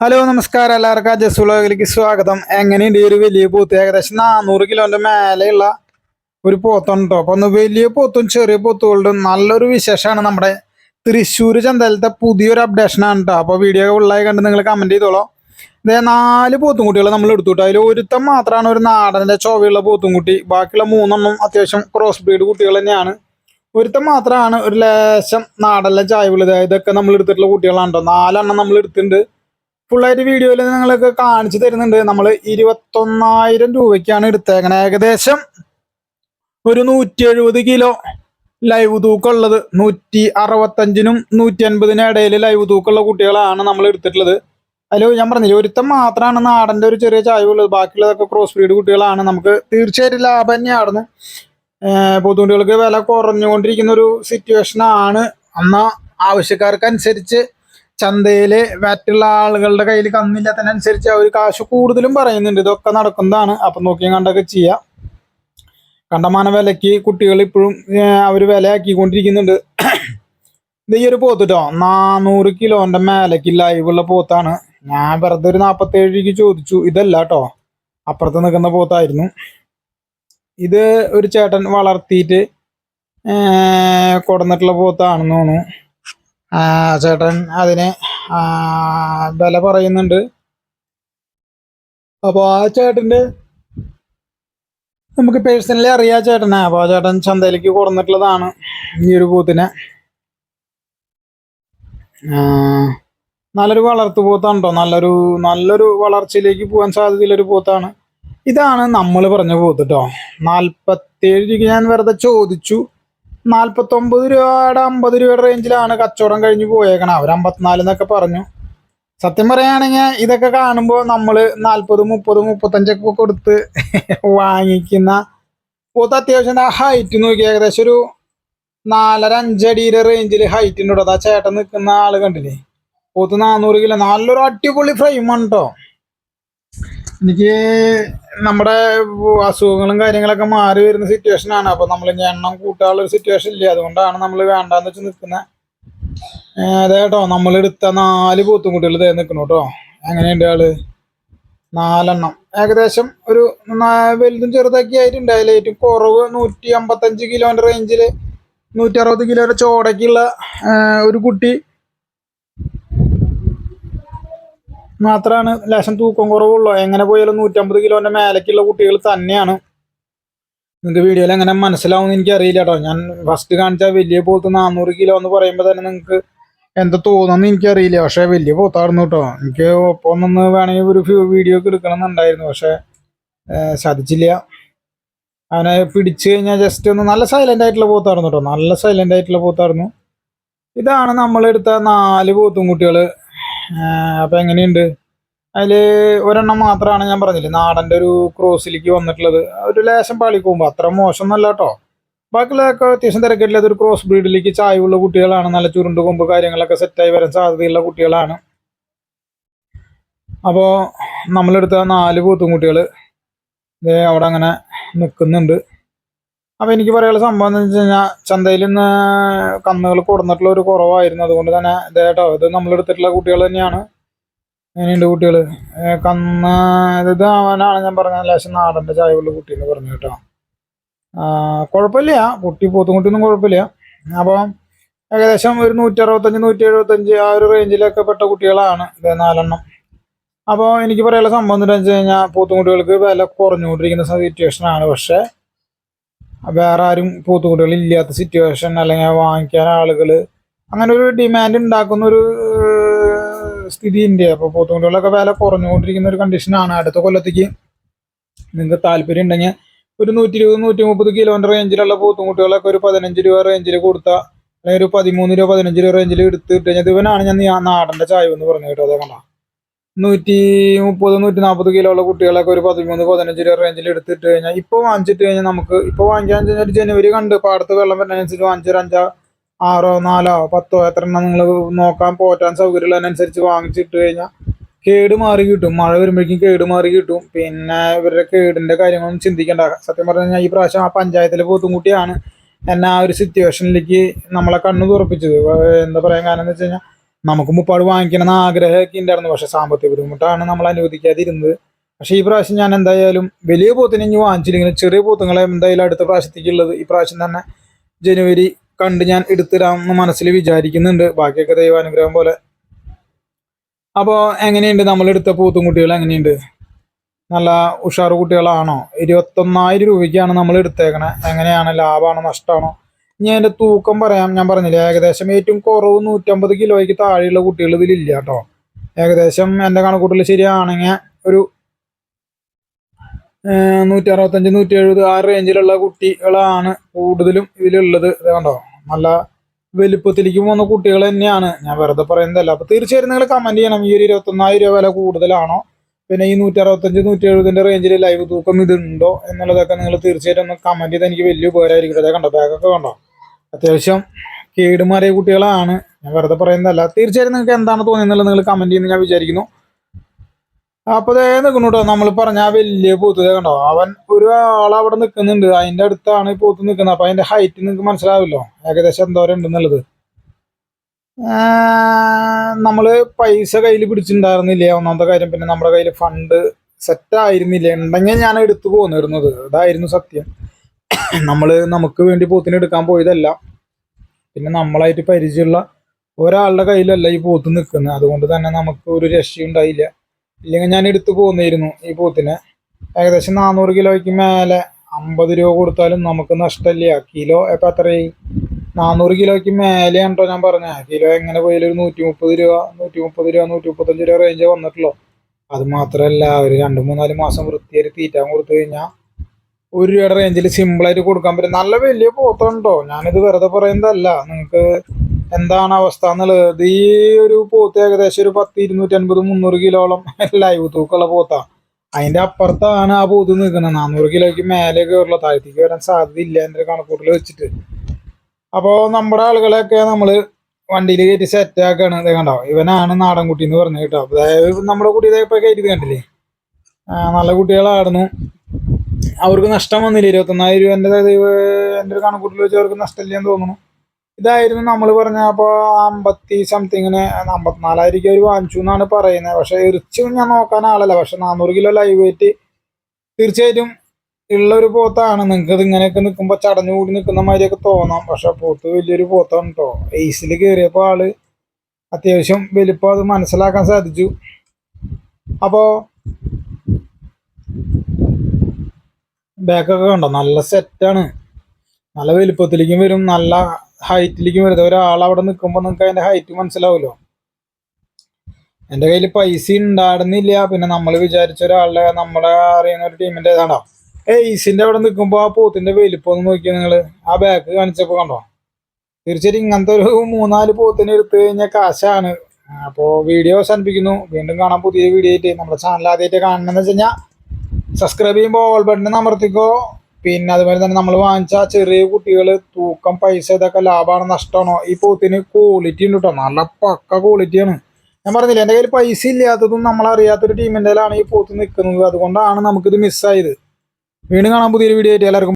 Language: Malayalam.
ഹലോ നമസ്കാരം എല്ലാവർക്കും. ജസ് വ്ളോഗിലേക്ക് സ്വാഗതം. എങ്ങനെയുണ്ട്? ഈ ഒരു വലിയ പോത്ത് ഏകദേശം നാനൂറ് കിലോന്റെ മേലെയുള്ള ഒരു പോത്തുണ്ട് കേട്ടോ അപ്പം ഒന്ന് വലിയ പോത്തും ചെറിയ പോത്തുകളുടെ നല്ലൊരു വിശേഷമാണ് നമ്മുടെ തൃശ്ശൂർ ചന്തലത്തെ പുതിയൊരു അപ്ഡേഷനാണ് കേട്ടോ അപ്പോൾ വീഡിയോ ഉള്ളതായി കണ്ട് നിങ്ങൾ കമന്റ് ചെയ്തോളോ. ഇതേ നാല് പോത്തും കുട്ടികളെ നമ്മൾ എടുത്തു അതിൽ ഒരുത്തം മാത്രമാണ് ഒരു നാടന്റെ ചൊവ്വയുള്ള പോത്തും കുട്ടി. ബാക്കിയുള്ള മൂന്നെണ്ണം അത്യാവശ്യം ക്രോസ് ബ്രീഡ് കുട്ടികൾ തന്നെയാണ്. ഒരുത്തം മാത്രമാണ് ഒരു ലേശം നാടല്ല ചായവുള്ളത് ഇതൊക്കെ നമ്മൾ എടുത്തിട്ടുള്ള കുട്ടികളാണ് കേട്ടോ നാലെണ്ണം നമ്മൾ എടുത്തിട്ടുണ്ട്. ഫുള്ളായിട്ട് വീഡിയോയിൽ നിങ്ങളൊക്കെ കാണിച്ചു തരുന്നുണ്ട്. നമ്മൾ ഇരുപത്തൊന്നായിരം രൂപയ്ക്കാണ് എടുത്തേക്കണേ. ഏകദേശം ഒരു നൂറ്റി എഴുപത് കിലോ ലൈവ് തൂക്കമുള്ളത് നൂറ്റി അറുപത്തഞ്ചിനും നൂറ്റി അൻപതിനും ഇടയിൽ ലൈവ് തൂക്കമുള്ള കുട്ടികളാണ് നമ്മൾ എടുത്തിട്ടുള്ളത്. അതിൽ ഞാൻ പറഞ്ഞില്ലേ ഒരുത്തം മാത്രമാണ് നാടന്റെ ഒരു ചെറിയ ചായവുള്ളത് ബാക്കിയുള്ളതൊക്കെ ക്രോസ് ബ്രീഡ് കുട്ടികളാണ്. നമുക്ക് തീർച്ചയായിട്ടും ലാഭം തന്നെയായിരുന്നു. പൊതുകുട്ടികൾക്ക് വില കുറഞ്ഞുകൊണ്ടിരിക്കുന്ന ഒരു സിറ്റുവേഷനാണ് എന്നാൽ ആവശ്യക്കാർക്കനുസരിച്ച് ചന്തയിൽ മറ്റുള്ള ആളുകളുടെ കയ്യിൽ കന്നില്ലാത്തതിനനുസരിച്ച് അവർ കാശ് കൂടുതലും പറയുന്നുണ്ട്. ഇതൊക്കെ നടക്കുന്നതാണ്. അപ്പൊ നോക്കിയും കണ്ടൊക്കെ ചെയ്യാം. കണ്ടമാന വിലക്ക് കുട്ടികൾ ഇപ്പോഴും അവർ വിലയാക്കിക്കൊണ്ടിരിക്കുന്നുണ്ട്. ഇത് ഈ ഒരു പോത്ത് കേട്ടോ നാനൂറ് കിലോന്റെ മേലക്ക് ലൈവുള്ള പോത്താണ്. ഞാൻ വെറുതെ ഒരു നാൽപ്പത്തേഴ് ചോദിച്ചു. ഇതല്ല കേട്ടോ അപ്പുറത്ത് നിൽക്കുന്ന പോത്തായിരുന്നു. ഇത് ഒരു ചേട്ടൻ വളർത്തിയിട്ട് കൊടന്നിട്ടുള്ള പോത്താണെന്ന് തോന്നുന്നു. ചേട്ടൻ അതിന് വില പറയുന്നുണ്ട്. അപ്പോൾ ആ ചേട്ടന്റെ നമുക്ക് പേഴ്സണലി അറിയാം ചേട്ടനെ. അപ്പോൾ ആ ചേട്ടൻ ചന്തയിലേക്ക് കൊടുന്നിട്ടുള്ളതാണ് ഈ ഒരു പൂത്തിനെ. നല്ലൊരു വളർത്തു പോത്താണ് നല്ലൊരു നല്ലൊരു വളർച്ചയിലേക്ക് പോകാൻ സാധ്യതയുള്ളൊരു പോത്താണ്. ഇതാണ് നമ്മൾ പറഞ്ഞ പോത്ത് കേട്ടോ നാൽപ്പത്തേഴ് രൂപ ഞാൻ വെറുതെ ചോദിച്ചു. നാൽപ്പത്തൊമ്പത് രൂപയുടെ അമ്പത് രൂപയുടെ റേഞ്ചിലാണ് കച്ചവടം കഴിഞ്ഞു പോയേക്കണം. അവർ അമ്പത്തിനാല് എന്നൊക്കെ പറഞ്ഞു. സത്യം പറയുകയാണെങ്കിൽ ഇതൊക്കെ കാണുമ്പോൾ നമ്മൾ നാൽപ്പത് മുപ്പത് മുപ്പത്തഞ്ചൊക്കെ കൊടുത്ത് വാങ്ങിക്കുന്ന പോത്ത് അത്യാവശ്യം ഹൈറ്റ് നോക്കി ഏകദേശം ഒരു നാലര അഞ്ചടിയുടെ റേഞ്ചിൽ ഹൈറ്റിന്റെ ഉണ്ട് ആ ചേട്ടൻ നിൽക്കുന്ന ആൾ കണ്ടില്ലേ? പോത്ത് നാനൂറ് കിലോ. നല്ലൊരു അടിപൊളി ഫ്രെയിമാണ് കേട്ടോ എനിക്ക് നമ്മുടെ അസുഖങ്ങളും കാര്യങ്ങളൊക്കെ മാറി വരുന്ന സിറ്റുവേഷൻ ആണ്. അപ്പൊ നമ്മൾ ഇനി എണ്ണം കൂട്ടാനുള്ള സിറ്റുവേഷൻ ഇല്ല? അതുകൊണ്ടാണ് നമ്മൾ വേണ്ടാന്ന് വെച്ച് നിൽക്കുന്നത് അതെ നമ്മൾ എടുത്ത നാല് പോത്തും കുട്ടികൾ തേ നിൽക്കണു കേട്ടോ. എങ്ങനെയുണ്ട് ആൾ? നാലെണ്ണം. ഏകദേശം ഒരു വലുതും ചെറുതൊക്കെ ആയിട്ടുണ്ട്. അതിൽ ഏറ്റവും കുറവ് നൂറ്റി അമ്പത്തഞ്ച് കിലോന്റെ റേഞ്ചിൽ നൂറ്റി അറുപത് കിലോയുടെ ചോടക്കുള്ള ഒരു കുട്ടി മാത്രമാണ് ലേശം തൂക്കം കുറവുള്ളൂ. എങ്ങനെ പോയാലും നൂറ്റമ്പത് കിലോന്റെ മേലേക്കുള്ള കുട്ടികൾ തന്നെയാണ്. നിങ്ങൾക്ക് വീഡിയോയിൽ എങ്ങനെ മനസ്സിലാവും എനിക്ക് അറിയില്ല കേട്ടോ ഞാൻ ഫസ്റ്റ് കാണിച്ച വലിയ പോത്ത് നാനൂറ് കിലോ എന്ന് പറയുമ്പോൾ തന്നെ നിങ്ങൾക്ക് എന്താ തോന്നുന്നു എനിക്കറിയില്ല. പക്ഷെ വലിയ പോത്തായിരുന്നു കേട്ടോ എനിക്ക് ഒപ്പം നിന്ന് വേണമെങ്കിൽ ഒരു വീഡിയോ ഒക്കെ എടുക്കണം എന്നുണ്ടായിരുന്നു പക്ഷെ സാധിച്ചില്ല. അവനെ പിടിച്ചു കഴിഞ്ഞാൽ ജസ്റ്റ് ഒന്ന് നല്ല സൈലന്റ് ആയിട്ടുള്ള പോത്തായിരുന്നു കേട്ടോ നല്ല സൈലന്റ് ആയിട്ടുള്ള പോത്തായിരുന്നു. ഇതാണ് നമ്മളെടുത്ത നാല് പോത്തും കുട്ടികൾ അപ്പൊ എങ്ങനെയുണ്ട്? അതിൽ ഒരെണ്ണം മാത്രമാണ് ഞാൻ പറഞ്ഞില്ലേ നാടന്റെ ഒരു ക്രോസിലേക്ക് വന്നിട്ടുള്ളത്. ഒരു ലേശം പാളിക്കുമ്പോ അത്ര മോശം ഒന്നല്ല കേട്ടോ ബാക്കിയുള്ളതൊക്കെ അത്യാവശ്യം തിരക്കില്ലാത്ത ഒരു ക്രോസ് ബ്രീഡിലേക്ക് ചായവുള്ള കുട്ടികളാണ് നല്ല ചുരുണ്ട് കൊമ്പ് കാര്യങ്ങളൊക്കെ സെറ്റായി വരാൻ സാധ്യതയുള്ള കുട്ടികളാണ്. അപ്പോൾ നമ്മളെടുത്ത നാല് പൂത്തും കുട്ടികൾ അവിടെ അങ്ങനെ നിൽക്കുന്നുണ്ട് അപ്പോൾ എനിക്ക് പറയാനുള്ള സംഭവം എന്ന് വെച്ച് കഴിഞ്ഞാൽ ചന്തയിൽ നിന്ന് കന്നുകൾ കൊടുന്നിട്ടുള്ള ഒരു കുറവായിരുന്നു. അതുകൊണ്ട് തന്നെ ഇതേട്ടോ ഇത് നമ്മളെടുത്തിട്ടുള്ള കുട്ടികൾ തന്നെയാണ്. അങ്ങനെയുണ്ട് കുട്ടികൾ കന്ന് ഇത് അവനാണ് ഞാൻ പറഞ്ഞ ലേശം നാടന്റെ ചായവുള്ള കുട്ടി എന്ന് പറഞ്ഞു കേട്ടോ. കുഴപ്പമില്ല. കുട്ടി പോത്തുംകുട്ടിയൊന്നും കുഴപ്പമില്ല. അപ്പോൾ ഏകദേശം ഒരു നൂറ്റി അറുപത്തഞ്ച് നൂറ്റി എഴുപത്തഞ്ച് ആ ഒരു റേഞ്ചിലൊക്കെ പെട്ട കുട്ടികളാണ് ഇത് നാലെണ്ണം. അപ്പോൾ എനിക്ക് പറയാനുള്ള സംഭവം എന്താണെന്ന് വെച്ച് കഴിഞ്ഞാൽ പോത്തുംകുട്ടികൾക്ക് വില കുറഞ്ഞുകൊണ്ടിരിക്കുന്ന സിറ്റുവേഷനാണ് പക്ഷേ വേറെ ആരും പോത്തുകുട്ടികൾ ഇല്ലാത്ത സിറ്റുവേഷൻ അല്ലെങ്കിൽ വാങ്ങിക്കാൻ ആളുകൾ അങ്ങനെ ഒരു ഡിമാൻഡ് ഉണ്ടാക്കുന്ന ഒരു സ്ഥിതി ഉണ്ട് അപ്പോൾ പോത്തുകുട്ടികളൊക്കെ വില കുറഞ്ഞുകൊണ്ടിരിക്കുന്ന ഒരു കണ്ടീഷനാണ് അടുത്ത കൊല്ലത്തേക്ക് നിങ്ങൾക്ക് താല്പര്യം ഉണ്ടെങ്കിൽ ഒരു നൂറ്റി ഇരുപത് നൂറ്റി മുപ്പത് കിലോന്റെ റേഞ്ചിലുള്ള പോത്തുകുട്ടികളൊക്കെ ഒരു പതിനഞ്ച് രൂപ റേഞ്ചിൽ കൊടുത്താൽ അല്ലെങ്കിൽ ഒരു പതിമൂന്ന് രൂപ പതിനഞ്ച് രൂപ റേഞ്ചിൽ എടുത്ത് ഇട്ട് കഴിഞ്ഞാൽ ഇവനാണ് ഞാൻ നാടന്റെ ചായ എന്ന് പറഞ്ഞു കേട്ടോ. അതേ കണ്ട? നൂറ്റി മുപ്പത് നൂറ്റി നാൽപ്പത് കിലോ ഉള്ള കുട്ടികളൊക്കെ ഒരു പതിമൂന്ന് പതിനഞ്ച് രൂപ റേഞ്ചിൽ എടുത്തിട്ട് കഴിഞ്ഞാൽ ഇപ്പോൾ വാങ്ങിച്ചിട്ട് കഴിഞ്ഞാൽ നമുക്ക് ഇപ്പോൾ വാങ്ങിക്കാൻ ഒരു ജനുവരി കണ്ട് പാടത്ത് വെള്ളം വരുന്നതിനനുസരിച്ച് വാങ്ങിച്ചൊരു അഞ്ചോ ആറോ നാലോ പത്തോ എത്ര എണ്ണം നിങ്ങൾ നോക്കാൻ പോറ്റാൻ സൗകര്യമുള്ളതിനനുസരിച്ച് വാങ്ങിച്ചിട്ട് കഴിഞ്ഞാൽ കേട് മാറി കിട്ടും. മഴ വരുമ്പോഴേക്കും കേട് മാറി കിട്ടും. പിന്നെ ഇവരുടെ കേടിന്റെ കാര്യങ്ങളൊന്നും ചിന്തിക്കേണ്ട. സത്യം പറഞ്ഞു കഴിഞ്ഞാൽ ഈ പ്രാവശ്യം ആ പഞ്ചായത്തിലെ പോത്തുംകുട്ടിയാണ് എന്നെ ആ ഒരു സിറ്റുവേഷനിലേക്ക് നമ്മളെ കണ്ണു തുറപ്പിച്ചത്. എന്താ പറയാൻ കാരണം എന്ന് വെച്ച് കഴിഞ്ഞാൽ നമുക്ക് മുപ്പാട് വാങ്ങിക്കണം എന്ന് ആഗ്രഹമൊക്കെ പക്ഷെ സാമ്പത്തിക ബുദ്ധിമുട്ടാണ് നമ്മൾ അനുവദിക്കാതിരുന്നത്. പക്ഷെ ഈ പ്രാവശ്യം ഞാൻ എന്തായാലും വലിയ പോത്തിനെ ഇനി വാങ്ങിച്ചില്ലെങ്കിലും ചെറിയ പോത്തുങ്ങളെ എന്തായാലും അടുത്ത പ്രാവശ്യത്തേക്കുള്ളത് ഈ പ്രാവശ്യം തന്നെ ജനുവരി കണ്ട് ഞാൻ എടുത്തിടാം എന്ന് മനസ്സിൽ വിചാരിക്കുന്നുണ്ട്. ബാക്കിയൊക്കെ ദൈവാനുഗ്രഹം പോലെ. അപ്പോൾ എങ്ങനെയുണ്ട് നമ്മൾ എടുത്ത പോത്തും കുട്ടികൾ എങ്ങനെയുണ്ട്? നല്ല ഉഷാറ് കുട്ടികളാണോ? ഇരുപത്തൊന്നായിരം രൂപയ്ക്കാണ് നമ്മൾ എടുത്തേക്കണേ. എങ്ങനെയാണ്? ലാഭമാണോ? നഷ്ടമാണോ? ഇനി അതിന്റെ തൂക്കം പറയാം. ഞാൻ പറഞ്ഞില്ലേ ഏകദേശം ഏറ്റവും കുറവ് നൂറ്റമ്പത് കിലോയ്ക്ക് താഴെയുള്ള കുട്ടികൾ ഇതിലില്ല കേട്ടോ. ഏകദേശം എന്റെ കണക്കൂട്ടിൽ ശരിയാണെങ്കിൽ ഒരു നൂറ്റി അറുപത്തഞ്ച് നൂറ്റി എഴുപത് ആ റേഞ്ചിലുള്ള കുട്ടികളാണ് കൂടുതലും ഇതിലുള്ളത്. ഇത് കണ്ടോ? നല്ല വലുപ്പത്തിലേക്ക് പോകുന്ന കുട്ടികൾ തന്നെയാണ്. ഞാൻ വെറുതെ പറയുന്നതല്ല. അപ്പൊ തീർച്ചയായും നിങ്ങൾ കമന്റ് ചെയ്യണം. ഈ ഒരു ഇരുപത്തൊന്നായിരം രൂപ വില കൂടുതലാണോ? പിന്നെ ഈ നൂറ്റി അറുപത്തഞ്ച് നൂറ്റി എഴുപതിന്റെ റേഞ്ചിൽ ലൈവ് തൂക്കം ഇതുണ്ടോ എന്നുള്ളതൊക്കെ നിങ്ങൾ തീർച്ചയായിട്ടും ഒന്ന് കമന്റ് ചെയ്ത് എനിക്ക് വലിയ ഉപകാരമായിരിക്കും. അതേ കണ്ടോ ബാഗൊക്കെ കണ്ടോ? അത്യാവശ്യം കേടുമാറിയ കുട്ടികളാണ്. ഞാൻ വെറുതെ പറയുന്നതല്ല. തീർച്ചയായും നിങ്ങൾക്ക് എന്താണ് തോന്നിയെന്നുള്ളത് നിങ്ങൾ കമന്റ് ചെയ്യുന്ന ഞാൻ വിചാരിക്കുന്നു. അപ്പൊ ദേ നിൽക്കുന്നു കേട്ടോ നമ്മൾ പറഞ്ഞ ആ വലിയ പോത്ത് കണ്ടോ? അവൻ ഒരു ആളവിടെ നിൽക്കുന്നുണ്ട്. അതിന്റെ അടുത്താണ് ഈ പോത്ത് നിൽക്കുന്നത്. അപ്പൊ അതിന്റെ ഹൈറ്റ് നിങ്ങൾക്ക് മനസ്സിലാവില്ലോ? ഏകദേശം എന്തോരം ഉണ്ടെന്നുള്ളത് നമ്മൾ പൈസ കയ്യിൽ പിടിച്ചിട്ടുണ്ടായിരുന്നില്ല? ഒന്നാമത്തെ കാര്യം പിന്നെ നമ്മുടെ കയ്യിൽ ഫണ്ട് സെറ്റ് ആയിരുന്നില്ല? ഉണ്ടെങ്കിൽ ഞാൻ എടുത്തു പോന്നിരുന്നത് അതായിരുന്നു സത്യം. നമ്മൾ നമുക്ക് വേണ്ടി പോത്തിന് എടുക്കാൻ പോയതല്ല. പിന്നെ നമ്മളായിട്ട് പരിചയമുള്ള ഒരാളുടെ കയ്യിലല്ല ഈ പോത്ത് നിൽക്കുന്നത്. അതുകൊണ്ട് തന്നെ നമുക്ക് ഒരു രക്ഷയും ഉണ്ടായില്ല ഇല്ലെങ്കിൽ ഞാൻ എടുത്തു പോകുന്നായിരുന്നു ഈ പോത്തിനെ. ഏകദേശം നാനൂറ് കിലോയ്ക്ക് മേലെ അമ്പത് രൂപ കൊടുത്താലും നമുക്ക് നഷ്ടമില്ല. കിലോ ഇപ്പം എത്രയായി? നാനൂറ് കിലോയ്ക്ക് മേലെ കേട്ടോ ഞാൻ പറഞ്ഞ. കിലോ എങ്ങനെ പോയാലും ഒരു നൂറ്റി മുപ്പത് രൂപ നൂറ്റി മുപ്പത് രൂപ നൂറ്റി മുപ്പത്തഞ്ച് രൂപ റേഞ്ചേ വന്നിട്ടുള്ളൂ. അത് മാത്രമല്ല ഒരു രണ്ട് മൂന്നാൽ മാസം വൃത്തിയായി തീറ്റാൻ കൊടുത്തു കഴിഞ്ഞാൽ ഒരു രൂപയുടെ റേഞ്ചിൽ സിമ്പിളായിട്ട് കൊടുക്കാൻ പറ്റും. നല്ല വലിയ പോത്തുണ്ടോ ഞാനിത് വെറുതെ പറയുന്നതല്ല. നിങ്ങൾക്ക് എന്താണ് അവസ്ഥ എന്നുള്ളത്? ഈ ഒരു പോത്ത് ഏകദേശം ഒരു പത്ത് ഇരുന്നൂറ്റി അൻപത് മുന്നൂറ് കിലോളം ലൈവ് തൂക്കുള്ള പോത്താണ് അതിന്റെ അപ്പുറത്താണ് ആ പോത്ത് നിൽക്കുന്നത് നാനൂറ് കിലോയ്ക്ക് മേലെ കയറുള്ള താഴത്തേക്ക് വരാൻ സാധ്യതയില്ല എന്റെ കണക്കൂട്ടിൽ വെച്ചിട്ട്. അപ്പോൾ നമ്മുടെ ആളുകളെയൊക്കെ നമ്മൾ വണ്ടിയിൽ കയറ്റി സെറ്റ് ആക്കാണ്. ഇത് കണ്ടോ? ഇവനാണ് നാടൻ കുട്ടി എന്ന് പറഞ്ഞു കേട്ടോ. അതായത് നമ്മുടെ കുട്ടി ഇതേപ്പോ കയറ്റി കണ്ടില്ലേ? നല്ല കുട്ടികളായിരുന്നു. അവർക്ക് നഷ്ടം വന്നില്ല. ഇരുപത്തൊന്നായിരം രൂപ എന്റെ എന്റെ ഒരു കണക്കൂട്ടിൽ വെച്ച് അവർക്ക് നഷ്ടമില്ലെന്ന് തോന്നുന്നു. ഇതായിരുന്നു നമ്മൾ പറഞ്ഞ അപ്പോൾ അമ്പത്തി സംതിങ്ങിന് അമ്പത്തിനാലായിരം അവർ വാങ്ങിച്ചു എന്നാണ് പറയുന്നത്. പക്ഷേ ഇറച്ചി ഞാൻ നോക്കാൻ ആളല്ല. പക്ഷെ നാനൂറ് കിലോ ലൈവ് വെയിറ്റ് തീർച്ചയായിട്ടും ഉള്ള ഒരു പോത്താണ് നിങ്ങൾക്ക് ഇങ്ങനെയൊക്കെ നിൽക്കുമ്പോൾ ചടഞ്ഞു കൂടി നിൽക്കുന്ന മാതിരിയൊക്കെ തോന്നാം. പക്ഷെ പോത്ത് വലിയൊരു പോത്താണ് കേട്ടോ എയ്സിൽ കയറിയപ്പോൾ ആൾ അത്യാവശ്യം വലിപ്പം അത് മനസ്സിലാക്കാൻ സാധിച്ചു. അപ്പോൾ ബാക്കൊക്കെ കണ്ടോ? നല്ല സെറ്റാണ് നല്ല വലിപ്പത്തിലേക്കും വരും നല്ല ഹൈറ്റിലേക്കും വരും. ഒരാൾ അവിടെ നിൽക്കുമ്പോൾ നിങ്ങൾക്ക് അതിന്റെ ഹൈറ്റ് മനസ്സിലാവുമല്ലോ എന്റെ കയ്യിൽ പൈസ ഉണ്ടായിരുന്നില്ല പിന്നെ നമ്മൾ വിചാരിച്ച ഒരാളുടെ നമ്മളെ അറിയുന്ന ഒരു ടീമിന്റെ ഏതാണോ ഏയ്സിന്റെ അവിടെ നിൽക്കുമ്പോൾ ആ പോത്തിന്റെ വലിപ്പം ഒന്ന് നോക്കിയാൽ നിങ്ങൾ ആ ബാക്ക് കാണിച്ചപ്പോൾ കണ്ടോ? തീർച്ചയായിട്ടും ഇങ്ങനത്തെ ഒരു മൂന്നാൽ പോത്തിന് എടുത്തു കഴിഞ്ഞാൽ കാശാണ്. അപ്പോൾ വീഡിയോ അവസാനിപ്പിക്കുന്നു. വീണ്ടും കാണാൻ പുതിയ വീഡിയോ ആയിട്ട്. നമ്മുടെ ചാനൽ ആദ്യമായിട്ട് കാണണമെന്ന് വെച്ച് കഴിഞ്ഞാൽ സബ്സ്ക്രൈബ് ചെയ്യുമ്പോൾ ഓൾ ബട്ടൺ അമർത്തിക്കോ. പിന്നെ അതുപോലെ തന്നെ നമ്മൾ വാങ്ങിച്ച ചെറിയ കുട്ടികൾ തൂക്കം പൈസ ഇതൊക്കെ ലാഭമാണോ നഷ്ടമാണോ? ഈ പോത്തിന് ക്വാളിറ്റി ഉണ്ട് കേട്ടോ നല്ല പക്ക ക്വാളിറ്റിയാണ് ഞാൻ പറഞ്ഞില്ല എന്റെ കയ്യിൽ പൈസ ഇല്ലാത്തതും നമ്മൾ അറിയാത്തൊരു ടീമിന്റെ ഈ പോത്ത് നിൽക്കുന്നത് അതുകൊണ്ടാണ് നമുക്കിത് മിസ്സായത് വീണ്ടും കാണാൻ പുതിയൊരു വീഡിയോ ആയിട്ട്. എല്ലാവർക്കും